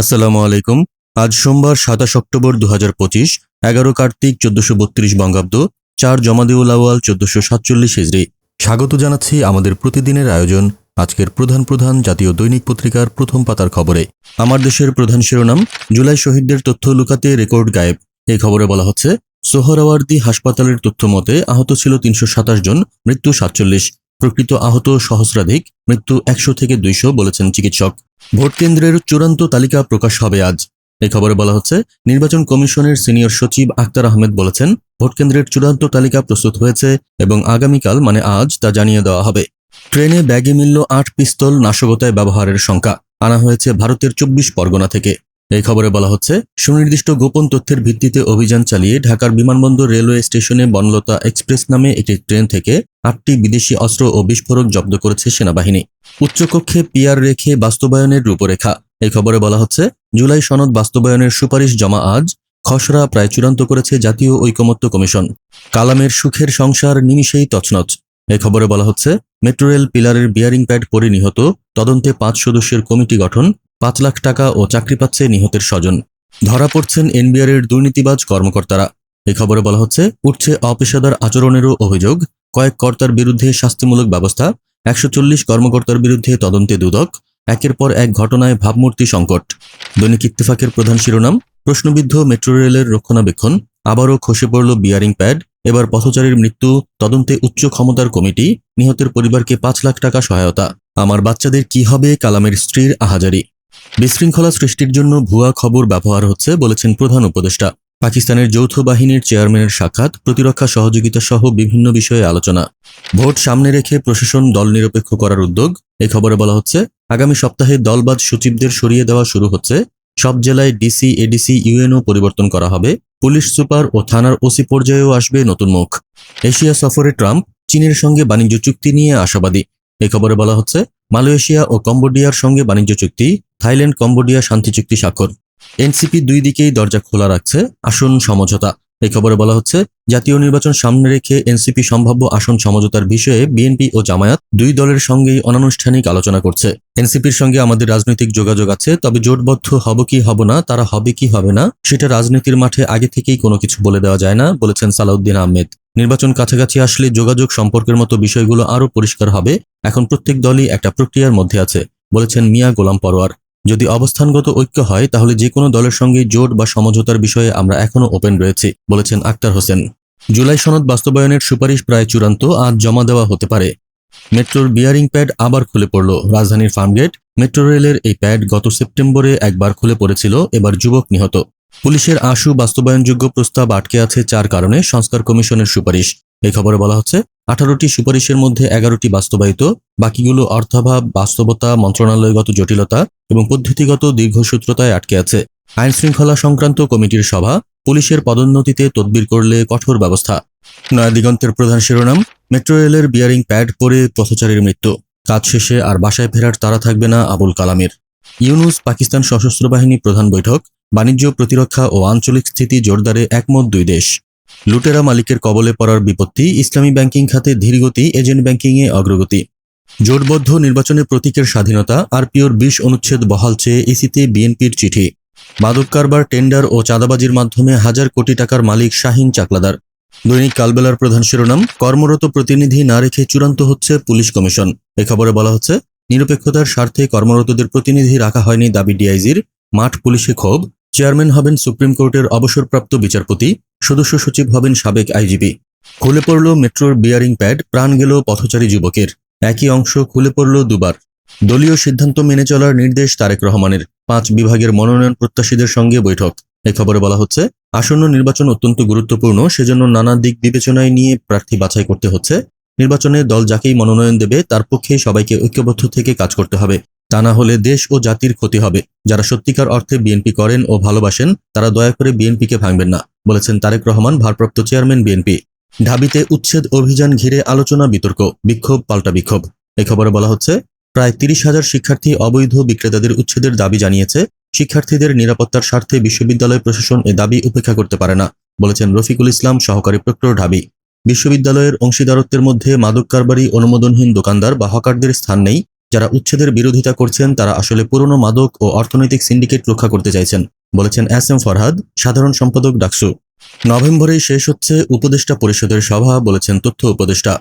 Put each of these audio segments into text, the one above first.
আসসালামু আলাইকুম। আজ সোমবার সাতাশ অক্টোবর দু হাজার পঁচিশ, এগারো কার্তিক চোদ্দশো বত্রিশ বঙ্গাব্দ, চার জমাদিউল আওয়াল চোদ্দশো সাতচল্লিশ হিজড়ি স্বাগত জানাচ্ছি আমাদের প্রতিদিনের আয়োজন, আজকের প্রধান প্রধান জাতীয় দৈনিক পত্রিকার প্রথম পাতার খবরে। আমার দেশের প্রধান শিরোনাম, জুলাই শহীদদের তথ্য লুকাতে রেকর্ড গায়েব। এই খবরে বলা হচ্ছে, সোহরাওয়ার্দী হাসপাতালের তথ্য মতে আহত ছিল তিনশো সাতাশ জন, মৃত্যু সাতচল্লিশ। প্রকৃত আহত সহস্রাধিক, মৃত্যু একশো থেকে দুইশো বলেছেন চিকিৎসক। ভোট কেন্দ্রের চূড়ান্ত তালিকা প্রকাশ হবে আজ। এ খবরে বলা হচ্ছে, নির্বাচন কমিশনের সিনিয়র সচিব আক্তার আহমেদ বলেছেন, ভোট কেন্দ্রের চূড়ান্ত তালিকা প্রস্তুত হয়েছে এবং আগামীকাল মানে আজ, তা জানিয়ে দেওয়া হবে। ট্রেনে ব্যাগে মিলল আট পিস্তল নাশকতায় ব্যবহারের সংখ্যা। আনা হয়েছে ভারতের চব্বিশ পরগনা থেকে। এই খবরে বলা হচ্ছে, সুনির্দিষ্ট গোপন তথ্যের ভিত্তিতে অভিযান চালিয়ে ঢাকার বিমানবন্দর রেলওয়ে স্টেশনে বনলতা এক্সপ্রেস নামে একটি ট্রেন থেকে আটটি বিদেশি অস্ত্র ও বিস্ফোরক জব্দ করেছে সেনাবাহিনী। উচ্চকক্ষে পিয়ার রেখে বাস্তবায়নের রূপরেখা। এই খবরে বলা হচ্ছে, জুলাই সনদ বাস্তবায়নের সুপারিশ জমা আজ, খসড়া প্রায় চূড়ান্ত করেছে জাতীয় ঐকমত্য কমিশন। কালামের সুখের সংসার নিমিষেই তছনছ। এই খবরে বলা হচ্ছে মেট্রো রেল পিলারের বিয়ারিং প্যাড পরে নিহত তদন্তে পাঁচ সদস্যের কমিটি গঠন পাঁচ লাখ টাকা ও চাকরি পাচ্ছে নিহতের স্বজন। ধরা পড়ছেন এনবিআর এর দুর্নীতিবাজ কর্মকর্তারা। এই খবরে বলা হচ্ছে, উঠছে অপেশাদার আচরণেরও অভিযোগ। কয়েক কর্তার বিরুদ্ধে শাস্তিমূলক ব্যবস্থা, একশো চল্লিশ কর্মকর্তার বিরুদ্ধে তদন্তে দুদক, একের পর এক ঘটনায় ভাবমূর্তি সংকট। দৈনিক ইত্তেফাকের প্রধান শিরোনাম, প্রশ্নবিদ্ধ মেট্রো রেলের রক্ষণাবেক্ষণ, আবারও খসে পড়ল বিয়ারিং প্যাড, এবার পথচারীর মৃত্যু, তদন্তে উচ্চ ক্ষমতার কমিটি, নিহতের পরিবারকে পাঁচ লাখ টাকা সহায়তা। আমার বাচ্চাদের কি হবে, কালামের স্ত্রীর আহাজারি। বিশৃঙ্খলা সৃষ্টির জন্য ভুয়া খবর ব্যবহার হচ্ছে, বলেছেন প্রধান উপদেষ্টা। পাকিস্তানের যৌথ বাহিনীর চেয়ারম্যানের সাক্ষাৎ, প্রতিরক্ষা সহযোগিতা সহ বিভিন্ন বিষয়ে আলোচনা। ভোট সামনে রেখে প্রশাসন দল নিরপেক্ষ করার উদ্যোগ। এই খবরে বলা হচ্ছে, আগামী সপ্তাহে দলবাদ সচিবদের সরিয়ে দেওয়া শুরু হচ্ছে। সব জেলায় ডিসি, এডিসি, ইউএনও পরিবর্তন করা হবে। পুলিশ সুপার ও থানার ওসি পর্যায়েও আসবে নতুন মুখ। এশিয়া সফরে ট্রাম্প, চীনের সঙ্গে বাণিজ্য চুক্তি নিয়ে আশাবাদী। এই খবরে বলা হচ্ছে মালয়েশিয়া ও কম্বোডিয়ার সঙ্গে বাণিজ্য চুক্তি, থাইল্যান্ড, কম্বোডিয়া শান্তি চুক্তি স্বাক্ষর। এনসিপি দুই দিকেই দরজা খোলা রাখছে, আসন সমঝোতা। এই খবরে বলা হচ্ছে, জাতীয় নির্বাচন সামনে রেখে এনসিপি সম্ভাব্য আসন সমঝোতার বিষয়ে বিএনপি ও জামায়াত দুই দলের সঙ্গেই অনানুষ্ঠানিক আলোচনা করছে। এনসিপির সঙ্গে আমাদের রাজনৈতিক যোগাযোগ আছে, তবে জোটবদ্ধ হব কি হব না, তারা হবে কি হবে না, সেটা রাজনীতির মাঠে আগে থেকেই কোনো কিছু বলে দেওয়া যায় না, বলেছেন সালাউদ্দিন আহমেদ। নির্বাচন কাছাকাছি আসলে যোগাযোগ সম্পর্কের মতো বিষয়গুলো আরও পরিষ্কার হবে। এখন প্রত্যেক দলই একটা প্রক্রিয়ার মধ্যে আছে, বলেছেন মিয়া গোলাম পরোয়ার। যদি অবস্থানগত ঐক্য হয়, তাহলে যে কোনো দলের সঙ্গে জোট বা সমঝোতার বিষয়ে আমরা এখনও ওপেন রয়েছি, বলেছেন আক্তার হোসেন। জুলাই সনদ বাস্তবায়নের সুপারিশ প্রায় চূড়ান্ত আজ জমা দেওয়া হতে পারে। মেট্রোর বিয়ারিং প্যাড আবার খুলে পড়ল। রাজধানীর ফার্মগেট, মেট্রো রেলের এই প্যাড গত সেপ্টেম্বরে একবার খুলে পড়েছিল, এবার যুবক নিহত। পুলিশের আশু বাস্তবায়নযোগ্য প্রস্তাব আটকে আছে চার কারণে, সংস্কার কমিশনের সুপারিশ। এই খবরে বলা হচ্ছে, আঠারোটি সুপারিশের মধ্যে এগারোটি বাস্তবায়িত, বাকিগুলো অর্থাভাব, বাস্তবতা, মন্ত্রণালয়গত জটিলতা এবং পদ্ধতিগত দীর্ঘসূত্রতায় আটকে আছে। আইন শৃঙ্খলা সংক্রান্ত কমিটির সভা, পুলিশের পদোন্নতিতে তদবির করলে কঠোর ব্যবস্থা। নয়াদিগন্তের প্রধান শিরোনাম, মেট্রো রেলের বিয়ারিং প্যাড পরে পথচারীর মৃত্যু। কাজ শেষে আর বাসায় ফেরার তারা থাকবে না আবুল কালামের। ইউনুস পাকিস্তান সশস্ত্র বাহিনী প্রধান বৈঠক, বাণিজ্য, প্রতিরক্ষা ও আঞ্চলিক স্থিতি জোরদারে একমত দুই দেশ। লুটেরা মালিকের কবলে পড়ার বিপত্তি, ইসলামী ব্যাংকিং খাতে ধীরগতি, এজেন্ট ব্যাংকিংয়ে অগ্রগতি। জোটবদ্ধ নির্বাচনে প্রতীকের স্বাধীনতা, আরপিওর বিশ অনুচ্ছেদ বহাল চেয়ে ইসিতে বিএনপির চিঠি। মাদক কারবার, টেন্ডার ও চাঁদাবাজির মাধ্যমে হাজার কোটি টাকার মালিক শাহিন চাকলাদার। দৈনিক কালবেলার প্রধান শিরোনাম, কর্মরত প্রতিনিধি না রেখে চূড়ান্ত হচ্ছে পুলিশ কমিশন। এ খবরে বলা হচ্ছে নিরপেক্ষতার স্বার্থে কর্মরতদের প্রতিনিধি রাখা হয়নি দাবি ডিআইজির মাঠ পুলিশে ক্ষোভ। চেয়ারম্যান হবেন সুপ্রিম কোর্টের অবসরপ্রাপ্ত বিচারপতি, সদস্য সচিব হবেন সাবেক আইজিপি খুলে পড়ল মেট্রোর বিয়ারিং প্যাড, প্রাণ গেল পথচারী যুবকের। একই অংশ খুলে পড়ল দুবার। দলীয় সিদ্ধান্ত মেনে চলার নির্দেশ তারেক রহমানের। পাঁচ বিভাগের মনোনয়ন প্রত্যাশীদের সঙ্গে বৈঠক। এ খবরে বলা হচ্ছে, আসন্ন নির্বাচন অত্যন্ত গুরুত্বপূর্ণ, সেজন্য নানা দিক বিবেচনায় নিয়ে প্রার্থী বাছাই করতে হচ্ছে। নির্বাচনে দল যাকেই মনোনয়ন দেবে, তার পক্ষে সবাইকে ঐক্যবদ্ধ থেকে কাজ করতে হবে। তা না হলে দেশ ও জাতির ক্ষতি হবে। যারা সত্যিকার অর্থে বিএনপি করেন ও ভালোবাসেন, তারা দয়া করে বিএনপিকে ভাঙবেন না, বলেছেন তারেক রহমান, ভারপ্রাপ্ত চেয়ারম্যান বিএনপি। ঢাবিতে উচ্ছেদ অভিযান ঘিরে আলোচনা বিতর্ক, বিক্ষোভ, পাল্টা বিক্ষোভ। এ খবরে বলা হচ্ছে, প্রায় তিরিশ হাজার শিক্ষার্থী অবৈধ বিক্রেতাদের উচ্ছেদের দাবি জানিয়েছে। শিক্ষার্থীদের নিরাপত্তার স্বার্থে বিশ্ববিদ্যালয় প্রশাসন এ দাবি উপেক্ষা করতে পারে না, বলেছেন রফিকুল ইসলাম সহকারী প্রক্টর ঢাবি। বিশ্ববিদ্যালয়ের অংশীদারত্বের মধ্যে মাদক কারবারি অনুমোদনহীন দোকানদার বা হকারদের স্থান নেই। যারা উচ্ছেদের বিরোধিতা করছেন, তারা আসলে পুরনো মাদক ও অর্থনৈতিক সিন্ডিকেট রক্ষা করতে চাইছেন, বলেছেন এস এম ফরহাদ, সাধারণ সম্পাদক ডাকসু। নভেম্বরেই শেষ হচ্ছে উপদেষ্টা পরিষদের সভা, বলেছেন তথ্য উপদেষ্টা।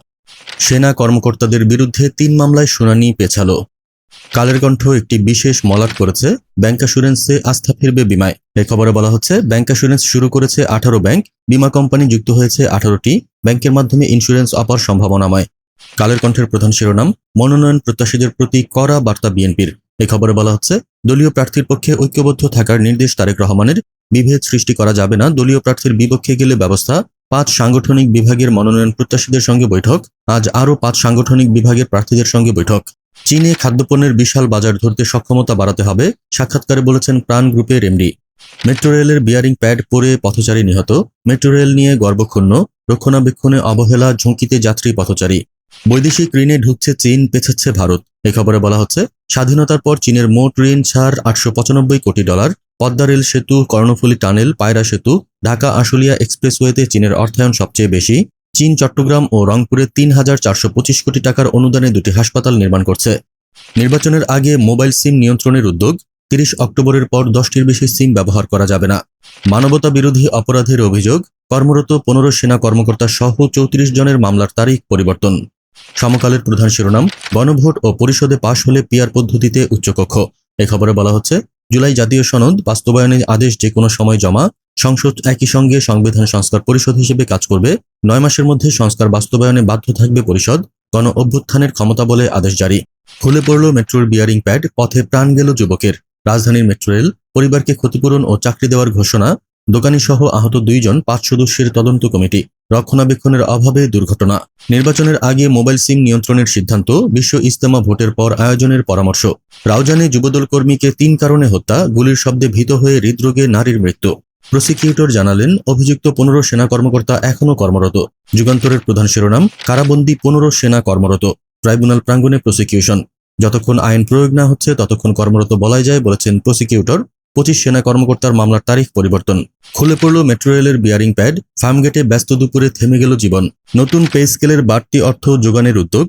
সেনা কর্মকর্তাদের বিরুদ্ধে তিন মামলায় শুনানি পেছালো। কালের কণ্ঠ একটি বিশেষ মলাট করেছে ব্যাংক অ্যাসুরেন্সে আস্থা ফিরবে বিমায়। এ খবরে বলা হচ্ছে, ব্যাংক অ্যাসুরেন্স শুরু করেছে আঠারো ব্যাংক, বিমা কোম্পানি যুক্ত হয়েছে আঠারোটি, ব্যাংকের মাধ্যমে ইন্স্যুরেন্স অপার সম্ভাবনাময়। কালের কণ্ঠের প্রধান শিরোনাম, মনোনয়ন প্রত্যাশীদের প্রতি কড়া বার্তা বিএনপির। এ খবরে বলা হচ্ছে, দলীয় প্রার্থীর পক্ষে ঐক্যবদ্ধ থাকার নির্দেশ তারেক রহমানের। বিভেদ সৃষ্টি করা যাবে না, দলীয় প্রার্থীর বিপক্ষে গেলে ব্যবস্থা। পাঁচ সাংগঠনিক বিভাগের মনোনয়ন প্রত্যাশীদের সঙ্গে বৈঠক, আজ আরও পাঁচ সাংগঠনিক বিভাগের প্রার্থীদের সঙ্গে বৈঠক। চীনে খাদ্যপণ্যের বিশাল বাজার ধরতে সক্ষমতা বাড়াতে হবে, সাক্ষাৎকারে বলেছেন প্রাণ গ্রুপের এমডি। মেট্রো রেলের বিয়ারিং প্যাড পরে পথচারী নিহত। মেট্রো রেল নিয়ে গর্বক্ষুণ্ণ, রক্ষণাবেক্ষণে অবহেলা, ঝুঁকিতে যাত্রী, পথচারী। বৈদেশিক ঋণে ঢুকছে চীন পেছাচ্ছে ভারত। এ খবরে বলা হচ্ছে, স্বাধীনতার পর চীনের মোট ঋণ ছাড় আটশো পঁচানব্বই কোটি ডলার। পদ্মা রেল সেতু, কর্ণফুলী টানেল, পায়রা সেতু ঢাকা আশুলিয়া এক্সপ্রেসওয়েতে চীনের অর্থায়ন সবচেয়ে বেশি। চীন, চট্টগ্রাম ও রংপুরে তিন হাজার চারশো পঁচিশ কোটি টাকার অনুদানে দুটি হাসপাতাল নির্মাণ করছে। নির্বাচনের আগে মোবাইল সিম নিয়ন্ত্রণের উদ্যোগ, তিরিশ অক্টোবরের পর দশটির বেশি সিম ব্যবহার করা যাবে না। মানবতা বিরোধী অপরাধের অভিযোগ, কর্মরত পনেরো সেনা কর্মকর্তা সহ চৌত্রিশ জনের মামলার তারিখ পরিবর্তন। সমকালের প্রধান শিরোনাম, গণভোট ও পরিষদে পাশ হলে পিয়ার পদ্ধতিতে উচ্চকক্ষ। এ খবরে বলা হচ্ছে, জুলাই জাতীয় সনদ বাস্তবায়নের আদেশ যে কোনো সময় জমা সংসদ একই সঙ্গে সংবিধান সংস্কার পরিষদ হিসেবে কাজ করবে। নয় মাসের মধ্যে সংস্কার বাস্তবায়নে বাধ্য থাকবে পরিষদ। গণ অভ্যুত্থানের ক্ষমতা বলে আদেশ জারি। খুলে পড়ল মেট্রোর বিয়ারিং প্যাড পথে প্রাণ গেল যুবকের। রাজধানীর মেট্রো রেল, পরিবারকে ক্ষতিপূরণ ও চাকরি দেওয়ার ঘোষণা। দোকানি সহ আহত দুইজন, পাঁচ সদস্যের তদন্ত কমিটি। রক্ষণাবেক্ষণের অভাবে দুর্ঘটনা। নির্বাচনের আগে মোবাইল সিম নিয়ন্ত্রণের সিদ্ধান্ত, বিশ্ব ইস্তেমা ভোটের পর আয়োজনের পরামর্শ। রাউজানে যুবদল কর্মীকে তিন কারণে হত্যা, গুলির শব্দে ভীত হয়ে হৃদরোগে নারীর মৃত্যু। প্রসিকিউটর জানালেন, অভিযুক্ত পনেরো সেনা কর্মকর্তা এখনও কর্মরত। যুগান্তরের প্রধান শিরোনাম, কারাবন্দী পনেরো সেনা কর্মরত। ট্রাইব্যুনাল প্রাঙ্গণে প্রসিকিউশন। যতক্ষণ আইন প্রয়োগ না হচ্ছে, ততক্ষণ কর্মরত বলাই যায়, বলেছেন প্রসিকিউটর। পঁচিশ সেনা কর্মকর্তার মামলার তারিখ পরিবর্তন। খুলে পড়ল মেট্রো রেলের বিয়ারিং প্যাড ফার্মগেটে ব্যস্ত দুপুরে থেমে গেল জীবন। নতুন পে স্কেলের বাড়তি অর্থ যোগানের উদ্যোগ।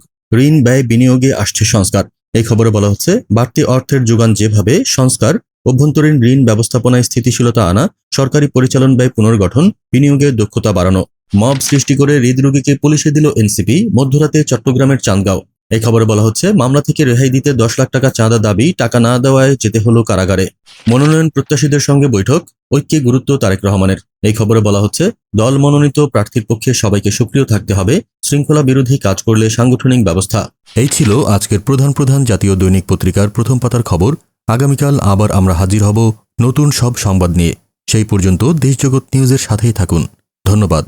ঋণ ব্যয় বিনিয়োগে আসছে সংস্কার। এই খবরে বলা হচ্ছে, বাড়তি অর্থের যোগান যেভাবে সংস্কার অভ্যন্তরীণ ঋণ ব্যবস্থাপনায় স্থিতিশীলতা আনা, সরকারি পরিচালন ব্যয় পুনর্গঠন বিনিয়োগের দক্ষতা বাড়ানো। মব সৃষ্টি করে হৃদরোগীকে পুলিশে দিল এনসিপি, মধ্যরাতে চট্টগ্রামের চান্দগাঁও এই খবরে বলা হচ্ছে, মামলা থেকে রেহাই দিতে দশ লাখ টাকা চাঁদা দাবি, টাকা না দেওয়ায় যেতে হলো কারাগারে। মনোনয়ন প্রত্যাশীদের সঙ্গে বৈঠক, ঐক্যে গুরুত্ব তারেক রহমানের। এই খবরে বলা হচ্ছে, দল মনোনীত প্রার্থীর পক্ষে সবাইকে সক্রিয় থাকতে হবে, শৃঙ্খলা বিরোধী কাজ করলে সাংগঠনিক ব্যবস্থা। এই ছিল আজকের প্রধান প্রধান জাতীয় দৈনিক পত্রিকার প্রথম পাতার খবর। আগামীকাল আবার আমরা হাজির হব নতুন সব সংবাদ নিয়ে। সেই পর্যন্ত দেশজগৎ নিউজের সাথেই থাকুন। ধন্যবাদ।